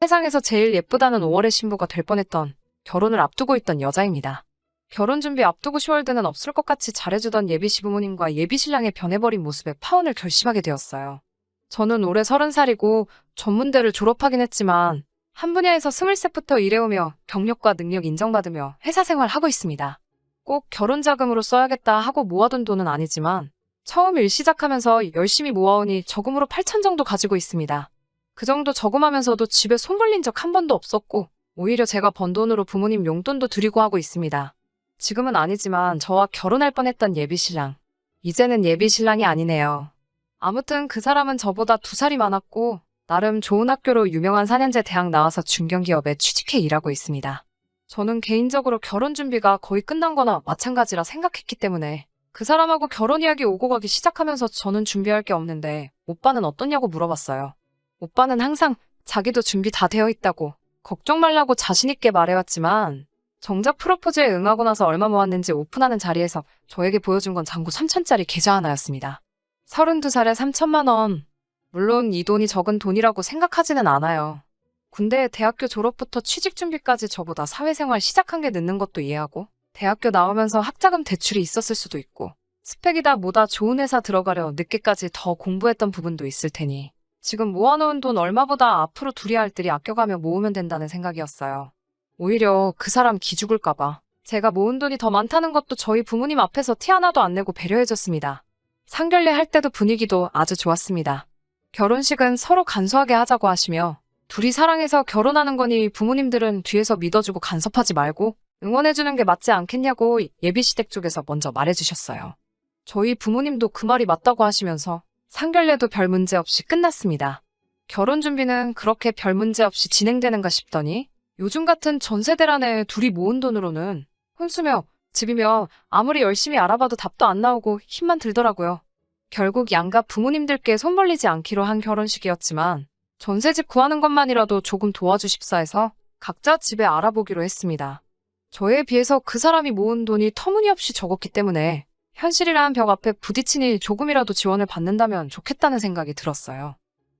세상에서 제일 예쁘다는 5월의 신부가 될 뻔했던 결혼을 앞두고 있던 여자입니다. 결혼 준비 앞두고 10월드는 없을 것 같이 잘해주던 예비 시부모님과 예비 신랑의 변해버린 모습에 파혼을 결심하게 되었어요. 저는 올해 30살이고 전문대를 졸업하긴 했지만 한 분야에서 23부터 일해오며 경력과 능력 인정받으며 회사 생활하고 있습니다. 꼭 결혼 자금으로 써야겠다 하고 모아둔 돈은 아니지만 처음 일 시작하면서 열심히 모아오니 저금으로 8천 정도 가지고 있습니다. 그 정도 저금하면서도 집에 손 벌린 적 한 번도 없었고 오히려 제가 번 돈으로 부모님 용돈도 드리고 하고 있습니다. 지금은 아니지만 저와 결혼할 뻔했던 예비 신랑. 이제는 예비 신랑이 아니네요. 아무튼 그 사람은 저보다 두 살이 많았고 나름 좋은 학교로 유명한 4년제 대학 나와서 중견기업에 취직해 일하고 있습니다. 저는 개인적으로 결혼 준비가 거의 끝난 거나 마찬가지라 생각했기 때문에 그 사람하고 결혼 이야기 오고 가기 시작하면서 저는 준비할 게 없는데 오빠는 어떻냐고 물어봤어요. 오빠는 항상 자기도 준비 다 되어 있다고 걱정 말라고 자신있게 말해왔지만 정작 프로포즈에 응하고 나서 얼마 모았는지 오픈하는 자리에서 저에게 보여준 건 잔고 3천짜리 계좌 하나였습니다. 32살에 3천만 원. 물론 이 돈이 적은 돈이라고 생각하지는 않아요. 군대 대학교 졸업부터 취직 준비까지 저보다 사회생활 시작한 게 늦는 것도 이해하고 대학교 나오면서 학자금 대출이 있었을 수도 있고 스펙이다 뭐다 좋은 회사 들어가려 늦게까지 더 공부했던 부분도 있을 테니 지금 모아놓은 돈 얼마보다 앞으로 둘이 할 일이 아껴가며 모으면 된다는 생각이었어요. 오히려 그 사람 기죽을까봐 제가 모은 돈이 더 많다는 것도 저희 부모님 앞에서 티 하나도 안 내고 배려해줬습니다. 상견례 할 때도 분위기도 아주 좋았습니다. 결혼식은 서로 간소하게 하자고 하시며 둘이 사랑해서 결혼하는 거니 부모님들은 뒤에서 믿어주고 간섭하지 말고 응원해주는 게 맞지 않겠냐고 예비시댁 쪽에서 먼저 말해주셨어요. 저희 부모님도 그 말이 맞다고 하시면서 상견례도 별 문제 없이 끝났습니다. 결혼 준비는 그렇게 별 문제 없이 진행되는가 싶더니 요즘 같은 전세대란에 둘이 모은 돈으로는 혼수며 집이며 아무리 열심히 알아봐도 답도 안 나오고 힘만 들더라고요. 결국 양가 부모님들께 손 벌리지 않기로 한 결혼식이었지만 전세집 구하는 것만이라도 조금 도와주십사 해서 각자 집에 알아보기로 했습니다. 저에 비해서 그 사람이 모은 돈이 터무니없이 적었기 때문에 현실이라는 벽 앞에 부딪히니 조금이라도 지원을 받는다면 좋겠다는 생각이 들었어요.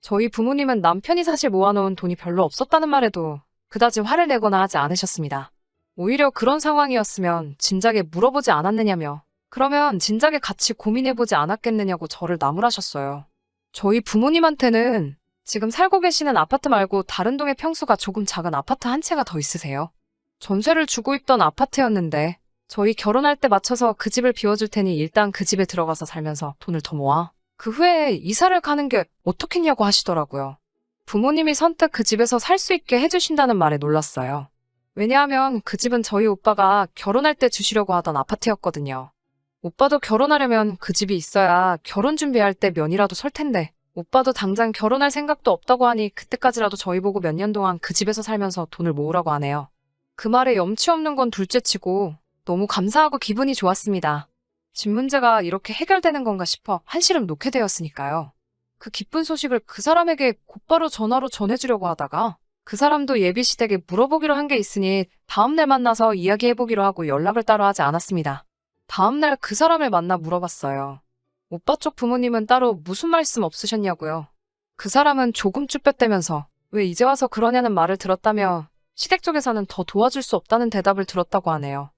저희 부모님은 남편이 사실 모아놓은 돈이 별로 없었다는 말에도 그다지 화를 내거나 하지 않으셨습니다. 오히려 그런 상황이었으면 진작에 물어보지 않았느냐며 그러면 진작에 같이 고민해보지 않았겠느냐고 저를 나무라셨어요. 저희 부모님한테는 지금 살고 계시는 아파트 말고 다른 동의 평수가 조금 작은 아파트 한 채가 더 있으세요. 전세를 주고 있던 아파트였는데 저희 결혼할 때 맞춰서 그 집을 비워줄 테니 일단 그 집에 들어가서 살면서 돈을 더 모아. 그 후에 이사를 가는 게 어떻겠냐고 하시더라고요. 부모님이 선뜻 그 집에서 살 수 있게 해주신다는 말에 놀랐어요. 왜냐하면 그 집은 저희 오빠가 결혼할 때 주시려고 하던 아파트였거든요. 오빠도 결혼하려면 그 집이 있어야 결혼 준비할 때 면이라도 설 텐데 오빠도 당장 결혼할 생각도 없다고 하니 그때까지라도 저희 보고 몇 년 동안 그 집에서 살면서 돈을 모으라고 하네요. 그 말에 염치 없는 건 둘째치고 너무 감사하고 기분이 좋았습니다. 집 문제가 이렇게 해결되는 건가 싶어 한시름 놓게 되었으니까요. 그 기쁜 소식을 그 사람에게 곧바로 전화로 전해주려고 하다가 그 사람도 예비시댁에 물어보기로 한 게 있으니 다음날 만나서 이야기해보기로 하고 연락을 따로 하지 않았습니다. 다음날 그 사람을 만나 물어봤어요. 오빠 쪽 부모님은 따로 무슨 말씀 없으셨냐고요. 그 사람은 조금 쭈뼛대면서 왜 이제 와서 그러냐는 말을 들었다며 시댁 쪽에서는 더 도와줄 수 없다는 대답을 들었다고 하네요.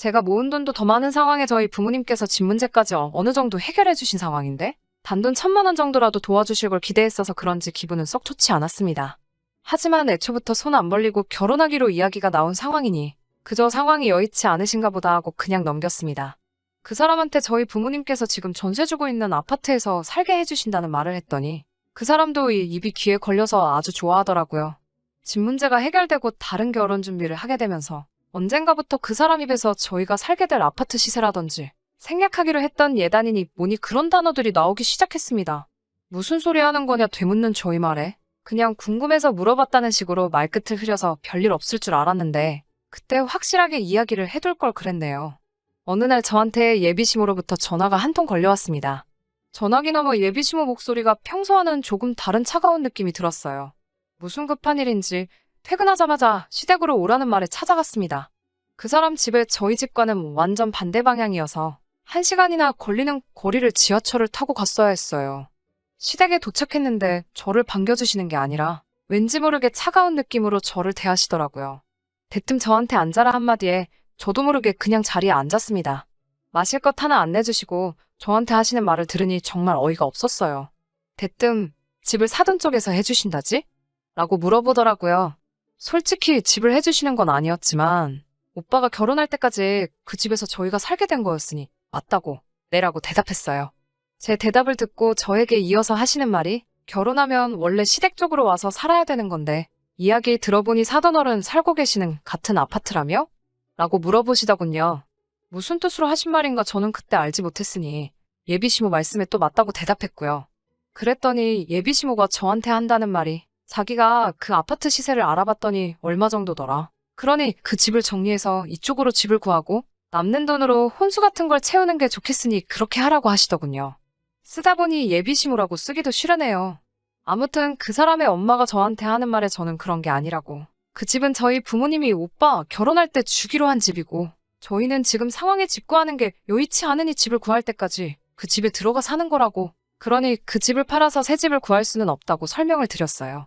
제가 모은 돈도 더 많은 상황에 저희 부모님께서 집 문제까지 어- 어느 정도 해결해 주신 상황인데 단돈 천만 원 정도라도 도와주실 걸 기대했어서 그런지 기분은 썩 좋지 않았습니다. 하지만 애초부터 손 안 벌리고 결혼하기로 이야기가 나온 상황이니 그저 상황이 여의치 않으신가 보다 하고 그냥 넘겼습니다. 그 사람한테 저희 부모님께서 지금 전세 주고 있는 아파트에서 살게 해주신다는 말을 했더니 그 사람도 이 입이 귀에 걸려서 아주 좋아하더라고요. 집 문제가 해결되고 다른 결혼 준비를 하게 되면서 언젠가부터 그 사람 입에서 저희가 살게 될 아파트 시세라든지 생략하기로 했던 예단이니 뭐니 그런 단어들이 나오기 시작했습니다. 무슨 소리 하는 거냐 되묻는 저희 말에 그냥 궁금해서 물어봤다는 식으로 말끝을 흐려서 별일 없을 줄 알았는데 그때 확실하게 이야기를 해둘 걸 그랬네요. 어느 날 저한테 예비시모로부터 전화가 한 통 걸려왔습니다. 전화기 너머 예비시모 목소리가 평소와는 조금 다른 차가운 느낌이 들었어요. 무슨 급한 일인지 퇴근하자마자 시댁으로 오라는 말에 찾아갔습니다. 그 사람 집에 저희 집과는 완전 반대 방향이어서 한 시간이나 걸리는 거리를 지하철을 타고 갔어야 했어요. 시댁에 도착했는데 저를 반겨주시는 게 아니라 왠지 모르게 차가운 느낌으로 저를 대하시더라고요. 대뜸 저한테 앉아라 한마디에 저도 모르게 그냥 자리에 앉았습니다. 마실 것 하나 안 내주시고 저한테 하시는 말을 들으니 정말 어이가 없었어요. 대뜸 집을 사돈 쪽에서 해주신다지? 라고 물어보더라고요. 솔직히 집을 해주시는 건 아니었지만 오빠가 결혼할 때까지 그 집에서 저희가 살게 된 거였으니 맞다고 네라고 대답했어요. 제 대답을 듣고 저에게 이어서 하시는 말이 결혼하면 원래 시댁 쪽으로 와서 살아야 되는 건데 이야기 들어보니 사돈어른 살고 계시는 같은 아파트라며? 라고 물어보시더군요. 무슨 뜻으로 하신 말인가 저는 그때 알지 못했으니 예비시모 말씀에 또 맞다고 대답했고요. 그랬더니 예비시모가 저한테 한다는 말이 자기가 그 아파트 시세를 알아봤더니 얼마 정도더라. 그러니 그 집을 정리해서 이쪽으로 집을 구하고 남는 돈으로 혼수 같은 걸 채우는 게 좋겠으니 그렇게 하라고 하시더군요. 쓰다 보니 예비시모라고 쓰기도 싫으네요. 아무튼 그 사람의 엄마가 저한테 하는 말에 저는 그런 게 아니라고. 그 집은 저희 부모님이 오빠 결혼할 때 주기로 한 집이고 저희는 지금 상황에 집 구하는 게 여의치 않으니 집을 구할 때까지 그 집에 들어가 사는 거라고. 그러니 그 집을 팔아서 새 집을 구할 수는 없다고 설명을 드렸어요.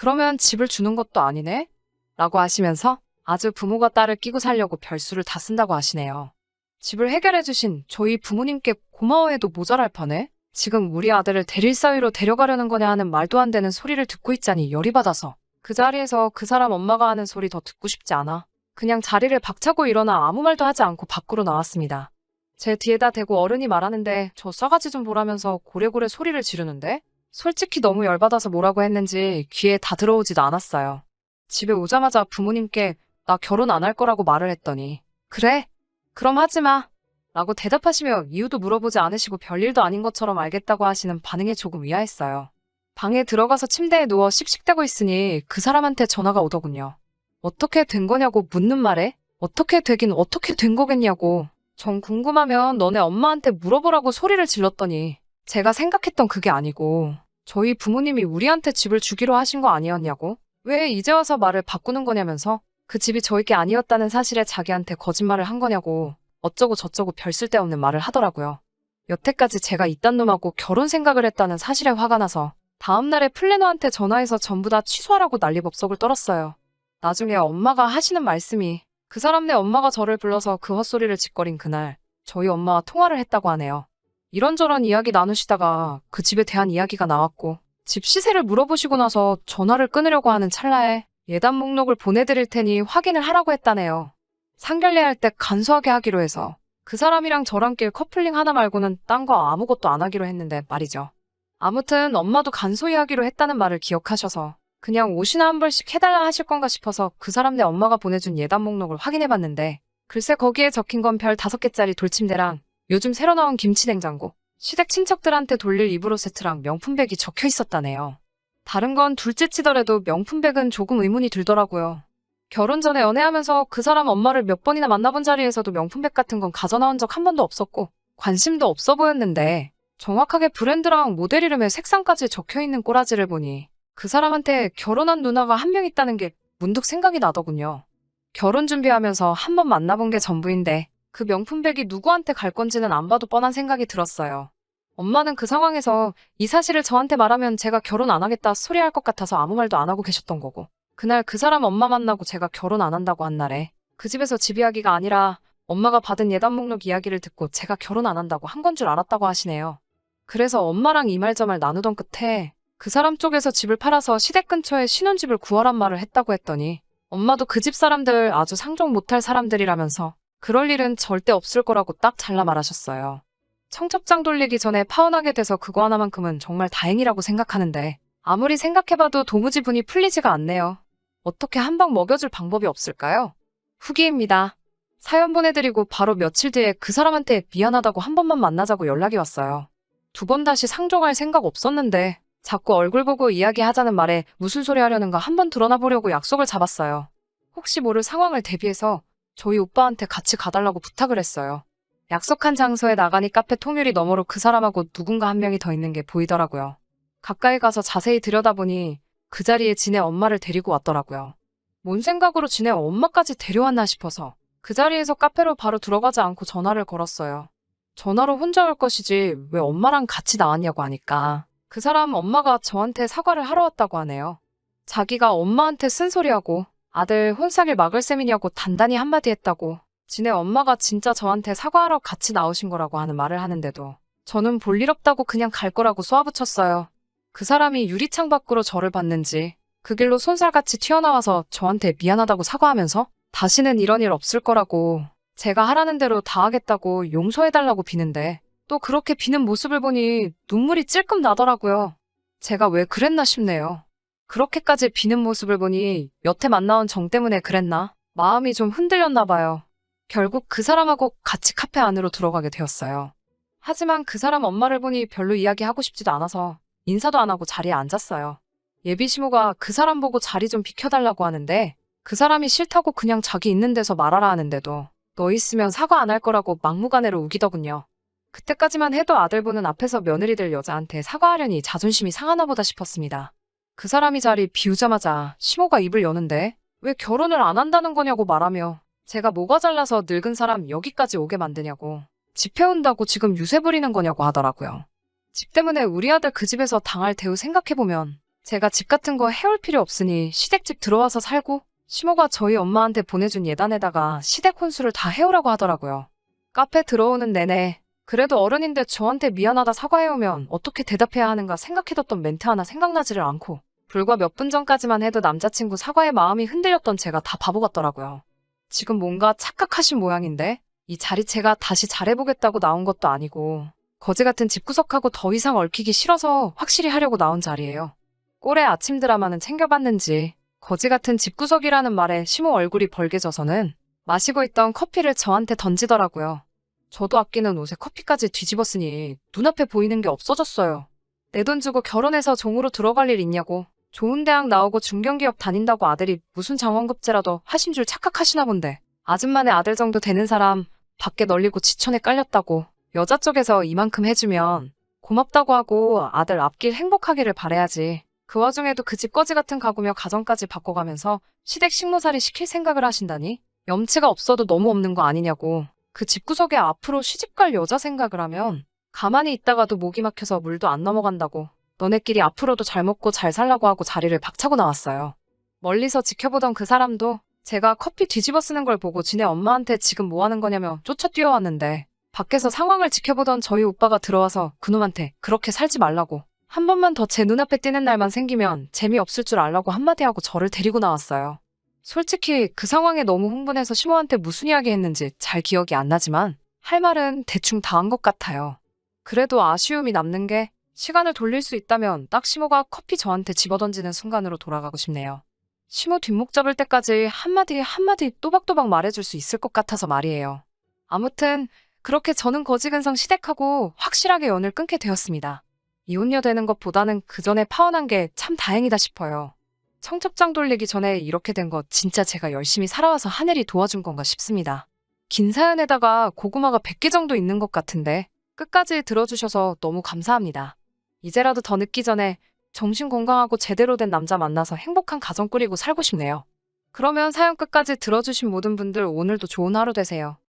그러면 집을 주는 것도 아니네? 라고 하시면서 아주 부모가 딸을 끼고 살려고 별수를 다 쓴다고 하시네요. 집을 해결해주신 저희 부모님께 고마워해도 모자랄 판에 지금 우리 아들을 대릴 사위로 데려가려는 거냐 하는 말도 안 되는 소리를 듣고 있자니 열이 받아서 그 자리에서 그 사람 엄마가 하는 소리 더 듣고 싶지 않아 그냥 자리를 박차고 일어나 아무 말도 하지 않고 밖으로 나왔습니다. 제 뒤에다 대고 어른이 말하는데 저 싸가지 좀 보라면서 고래고래 소리를 지르는데 솔직히 너무 열받아서 뭐라고 했는지 귀에 다 들어오지도 않았어요. 집에 오자마자 부모님께 나 결혼 안 할 거라고 말을 했더니 그래? 그럼 하지 마. 라고 대답하시며 이유도 물어보지 않으시고 별일도 아닌 것처럼 알겠다고 하시는 반응에 조금 의아했어요. 방에 들어가서 침대에 누워 씩씩대고 있으니 그 사람한테 전화가 오더군요. 어떻게 된 거냐고 묻는 말에 어떻게 되긴 어떻게 된 거겠냐고 전 궁금하면 너네 엄마한테 물어보라고 소리를 질렀더니 제가 생각했던 그게 아니고 저희 부모님이 우리한테 집을 주기로 하신 거 아니었냐고 왜 이제 와서 말을 바꾸는 거냐면서 그 집이 저희 게 아니었다는 사실에 자기한테 거짓말을 한 거냐고 어쩌고 저쩌고 별 쓸데없는 말을 하더라고요. 여태까지 제가 이딴 놈하고 결혼 생각을 했다는 사실에 화가 나서 다음날에 플래너한테 전화해서 전부 다 취소하라고 난리법석을 떨었어요. 나중에 엄마가 하시는 말씀이 그 사람네 엄마가 저를 불러서 그 헛소리를 짓거린 그날 저희 엄마와 통화를 했다고 하네요. 이런저런 이야기 나누시다가 그 집에 대한 이야기가 나왔고 집 시세를 물어보시고 나서 전화를 끊으려고 하는 찰나에 예단 목록을 보내드릴 테니 확인을 하라고 했다네요. 상견례할 때 간소하게 하기로 해서 그 사람이랑 저랑 낄 커플링 하나 말고는 딴 거 아무것도 안 하기로 했는데 말이죠. 아무튼 엄마도 간소히 하기로 했다는 말을 기억하셔서 그냥 옷이나 한 벌씩 해달라 하실 건가 싶어서 그 사람 네 엄마가 보내준 예단 목록을 확인해봤는데 글쎄 거기에 적힌 건 별 다섯 개짜리 돌침대랑 요즘 새로 나온 김치냉장고, 시댁 친척들한테 돌릴 이브로 세트랑 명품백이 적혀 있었다네요. 다른 건 둘째 치더라도 명품백은 조금 의문이 들더라고요. 결혼 전에 연애하면서 그 사람 엄마를 몇 번이나 만나본 자리에서도 명품백 같은 건 가져나온 적 한 번도 없었고 관심도 없어 보였는데 정확하게 브랜드랑 모델 이름에 색상까지 적혀 있는 꼬라지를 보니 그 사람한테 결혼한 누나가 한 명 있다는 게 문득 생각이 나더군요. 결혼 준비하면서 한 번 만나본 게 전부인데 그 명품백이 누구한테 갈 건지는 안 봐도 뻔한 생각이 들었어요. 엄마는 그 상황에서 이 사실을 저한테 말하면 제가 결혼 안 하겠다 소리할 것 같아서 아무 말도 안 하고 계셨던 거고 그날 그 사람 엄마 만나고 제가 결혼 안 한다고 한 날에 그 집에서 집 이야기가 아니라 엄마가 받은 예단 목록 이야기를 듣고 제가 결혼 안 한다고 한 건 줄 알았다고 하시네요. 그래서 엄마랑 이 말 저 말 나누던 끝에 그 사람 쪽에서 집을 팔아서 시댁 근처에 신혼집을 구하란 말을 했다고 했더니 엄마도 그 집 사람들 아주 상종 못할 사람들이라면서 그럴 일은 절대 없을 거라고 딱 잘라 말하셨어요. 청첩장 돌리기 전에 파혼하게 돼서 그거 하나만큼은 정말 다행이라고 생각하는데 아무리 생각해봐도 도무지 분이 풀리지가 않네요. 어떻게 한 방 먹여줄 방법이 없을까요? 후기입니다. 사연 보내드리고 바로 며칠 뒤에 그 사람한테 미안하다고 한 번만 만나자고 연락이 왔어요. 두 번 다시 상종할 생각 없었는데 자꾸 얼굴 보고 이야기하자는 말에 무슨 소리 하려는가 한 번 드러나 보려고 약속을 잡았어요. 혹시 모를 상황을 대비해서 저희 오빠한테 같이 가달라고 부탁을 했어요. 약속한 장소에 나가니 카페 통유리 너머로 그 사람하고 누군가 한 명이 더 있는 게 보이더라고요. 가까이 가서 자세히 들여다보니 그 자리에 지네 엄마를 데리고 왔더라고요. 뭔 생각으로 지네 엄마까지 데려왔나 싶어서 그 자리에서 카페로 바로 들어가지 않고 전화를 걸었어요. 전화로 혼자 올 것이지 왜 엄마랑 같이 나왔냐고 하니까 그 사람 엄마가 저한테 사과를 하러 왔다고 하네요. 자기가 엄마한테 쓴소리하고 아들 혼사길 막을 셈이냐고 단단히 한마디 했다고 지네 엄마가 진짜 저한테 사과하러 같이 나오신 거라고 하는 말을 하는데도 저는 볼일 없다고 그냥 갈 거라고 쏘아붙였어요. 그 사람이 유리창 밖으로 저를 봤는지 그 길로 손살같이 튀어나와서 저한테 미안하다고 사과하면서 다시는 이런 일 없을 거라고 제가 하라는 대로 다 하겠다고 용서해달라고 비는데 또 그렇게 비는 모습을 보니 눈물이 찔끔 나더라고요. 제가 왜 그랬나 싶네요. 그렇게까지 비는 모습을 보니 여태 만나온 정 때문에 그랬나? 마음이 좀 흔들렸나 봐요. 결국 그 사람하고 같이 카페 안으로 들어가게 되었어요. 하지만 그 사람 엄마를 보니 별로 이야기하고 싶지도 않아서 인사도 안 하고 자리에 앉았어요. 예비 시모가 그 사람 보고 자리 좀 비켜달라고 하는데 그 사람이 싫다고 그냥 자기 있는 데서 말하라 하는데도 너 있으면 사과 안 할 거라고 막무가내로 우기더군요. 그때까지만 해도 아들 보는 앞에서 며느리 될 여자한테 사과하려니 자존심이 상하나 보다 싶었습니다. 그 사람이 자리 비우자마자 시모가 입을 여는데 왜 결혼을 안 한다는 거냐고 말하며 제가 뭐가 잘나서 늙은 사람 여기까지 오게 만드냐고 집 해 온다고 지금 유세 부리는 거냐고 하더라고요. 집 때문에 우리 아들 그 집에서 당할 대우 생각해보면 제가 집 같은 거 해올 필요 없으니 시댁집 들어와서 살고 시모가 저희 엄마한테 보내준 예단에다가 시댁 혼수를 다 해오라고 하더라고요. 카페 들어오는 내내 그래도 어른인데 저한테 미안하다 사과해오면 어떻게 대답해야 하는가 생각해뒀던 멘트 하나 생각나지를 않고 불과 몇 분 전까지만 해도 남자친구 사과에 마음이 흔들렸던 제가 다 바보 같더라고요. 지금 뭔가 착각하신 모양인데 이 자리채가 다시 잘해보겠다고 나온 것도 아니고 거지 같은 집구석하고 더 이상 얽히기 싫어서 확실히 하려고 나온 자리예요. 꼴의 아침 드라마는 챙겨봤는지 거지 같은 집구석이라는 말에 시모 얼굴이 벌개져서는 마시고 있던 커피를 저한테 던지더라고요. 저도 아끼는 옷에 커피까지 뒤집었으니 눈앞에 보이는 게 없어졌어요. 내 돈 주고 결혼해서 종으로 들어갈 일 있냐고. 좋은 대학 나오고 중견기업 다닌다고 아들이 무슨 장원급제라도 하신 줄 착각하시나 본데. 아줌마네 아들 정도 되는 사람 밖에 널리고 지천에 깔렸다고. 여자 쪽에서 이만큼 해주면 고맙다고 하고 아들 앞길 행복하기를 바래야지. 그 와중에도 그 집 거지 같은 가구며 가정까지 바꿔가면서 시댁 식모살이 시킬 생각을 하신다니? 염치가 없어도 너무 없는 거 아니냐고. 그 집구석에 앞으로 시집갈 여자 생각을 하면 가만히 있다가도 목이 막혀서 물도 안 넘어간다고. 너네끼리 앞으로도 잘 먹고 잘 살라고 하고 자리를 박차고 나왔어요. 멀리서 지켜보던 그 사람도 제가 커피 뒤집어 쓰는 걸 보고 지네 엄마한테 지금 뭐 하는 거냐며 쫓아 뛰어왔는데 밖에서 상황을 지켜보던 저희 오빠가 들어와서 그놈한테 그렇게 살지 말라고 한 번만 더 제 눈앞에 띄는 날만 생기면 재미없을 줄 알라고 한마디 하고 저를 데리고 나왔어요. 솔직히 그 상황에 너무 흥분해서 시모한테 무슨 이야기 했는지 잘 기억이 안 나지만 할 말은 대충 다 한 것 같아요. 그래도 아쉬움이 남는 게 시간을 돌릴 수 있다면 딱 시모가 커피 저한테 집어던지는 순간으로 돌아가고 싶네요. 시모 뒷목 잡을 때까지 한마디 한마디 또박또박 말해줄 수 있을 것 같아서 말이에요. 아무튼 그렇게 저는 거지근성 시댁하고 확실하게 연을 끊게 되었습니다. 이혼녀 되는 것보다는 그 전에 파혼한 게 참 다행이다 싶어요. 청첩장 돌리기 전에 이렇게 된거 진짜 제가 열심히 살아와서 하늘이 도와준 건가 싶습니다. 긴 사연에다가 고구마가 100개 정도 있는 것 같은데 끝까지 들어주셔서 너무 감사합니다. 이제라도 더 늦기 전에 정신 건강하고 제대로 된 남자 만나서 행복한 가정 꾸리고 살고 싶네요. 그러면 사연 끝까지 들어주신 모든 분들 오늘도 좋은 하루 되세요.